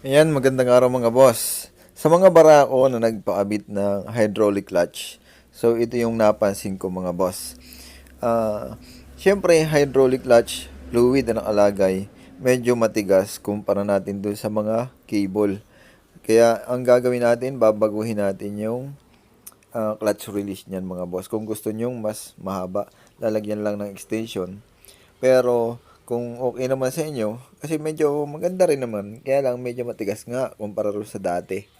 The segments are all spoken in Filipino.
Ayan, magandang araw mga boss. Sa mga barako na nagpaabit ng hydraulic clutch, so ito yung napansin ko mga boss. Ah, Siyempre, hydraulic clutch, fluid na nakalagay, medyo matigas kumpara natin dun sa mga cable. Kaya ang gagawin natin, babaguhin natin yung ah, clutch release niyan mga boss. Kung gusto nyo mas mahaba, lalagyan lang ng extension. Pero kung okay naman sa inyo, kasi medyo maganda rin naman, kaya lang medyo matigas nga kumpara sa dati.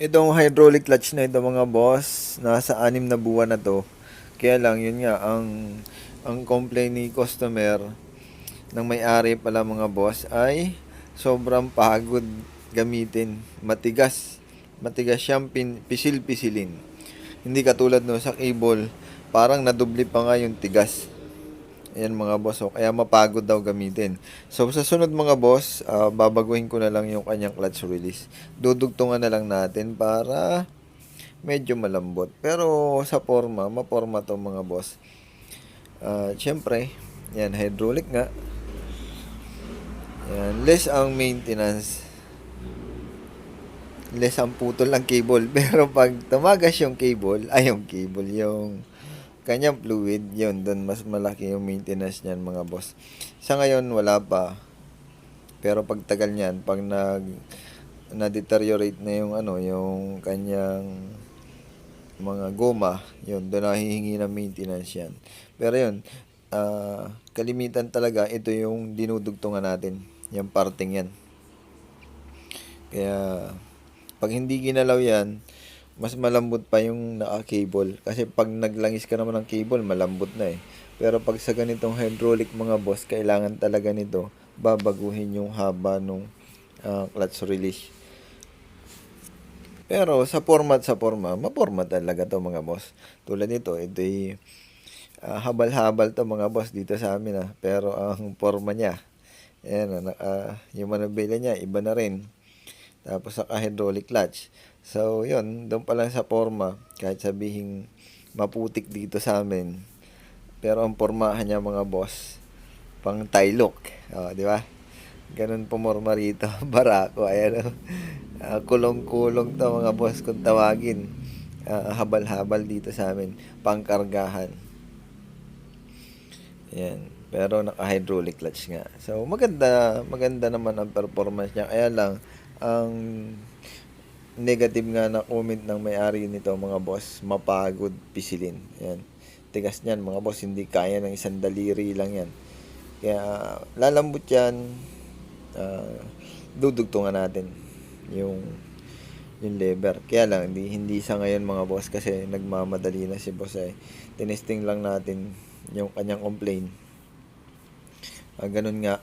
Itong hydraulic clutch na ito mga boss, nasa anim na buwan na to. Kaya lang yun nga, ang, ang complaint ni customer ng may-ari pala mga boss ay sobrang pagod gamitin. Matigas. Matigas siyang pisil-pisilin. Hindi katulad no sa cable, parang nadubli pa nga yung tigas. Ayan mga boss, oh, kaya mapagod daw gamitin. So sa sunod mga boss, ah, babaguhin ko na lang yung kanyang clutch release. Dudugtungan na lang natin para medyo malambot. Pero sa forma, maporma to mga boss. Ah, Siyempre, yan, hydraulic nga. Yan, less ang maintenance. Less ang putol ng cable. Pero pag tumagas yung cable, ay yung cable, yung kanyang fluid, yun, doon mas malaki yung maintenance niyan mga boss. Sa ngayon, wala pa. Pero pag tagal niyan, pag nag na-deteriorate na yung ano, yung kanyang mga goma, yun, doon nahihingi ng maintenance yan. Pero yun, ah, kalimitan talaga, ito yung dinudugtungan natin, yung parting yan. Kaya, pag hindi ginalaw yan, mas malambot pa yung naka-cable. Kasi pag naglangis ka naman ng cable, malambot na eh. Pero pag sa ganitong hydraulic mga boss, kailangan talaga nito babaguhin yung haba nung ah, clutch release. Pero sa format sa forma, maporma talaga to mga boss. Tulad nito, ito ah, habal-habal to mga boss dito sa amin ah. Pero ang forma niya, ayan, ah, yung manubela niya, iba na rin. Tapos sa hydraulic clutch. So, yun, doon pa lang sa forma, kahit sabihin maputik dito sa amin. Pero ang pormahan niya mga boss, pang tailok. O, di ba? Ganun pumorma rito. Barako, ayan. Ah, kulong-kulong to mga boss kung tawagin. Ah, habal-habal dito sa amin. Pangkargahan. Yan. Pero naka-hydraulic clutch nga. So, maganda, maganda naman ang performance niya. Kaya lang, ang negative nga na comment ng may-ari nito mga boss, mapagod pisilin. Yan. Tigas niyan mga boss, hindi kaya ng isang daliri lang yan. Kaya lalambot yan, ah, dudugtungan natin yung yung lever. Kaya lang, hindi, hindi sa ngayon mga boss kasi nagmamadali na si boss eh. Tinesting lang natin yung kanyang complaint. Ah, ganun nga,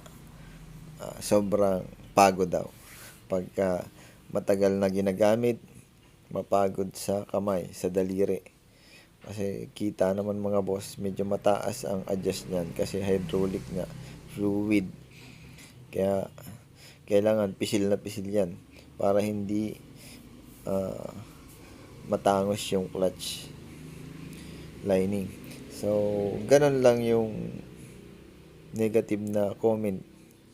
ah, sobrang pagod daw. Pagka matagal na ginagamit, mapagod sa kamay, sa daliri. Kasi kita naman mga boss, medyo mataas ang adjust niyan kasi hydraulic nga, fluid. Kaya kailangan pisil na pisil yan para hindi ah, matangos yung clutch lining. So, ganun lang yung negative na comment.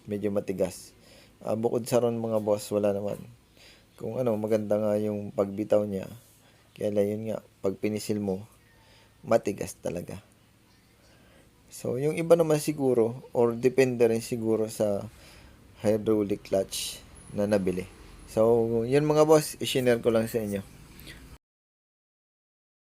Medyo matigas. Ah, bukod sa ron mga boss, wala naman. Kung ano, maganda nga yung pagbitaw niya. Kaya lang yun nga, pag pinisil mo, matigas talaga. So, yung iba naman siguro, or depende rin siguro sa hydraulic clutch na nabili. So, yun mga boss, i-share ko lang sa inyo.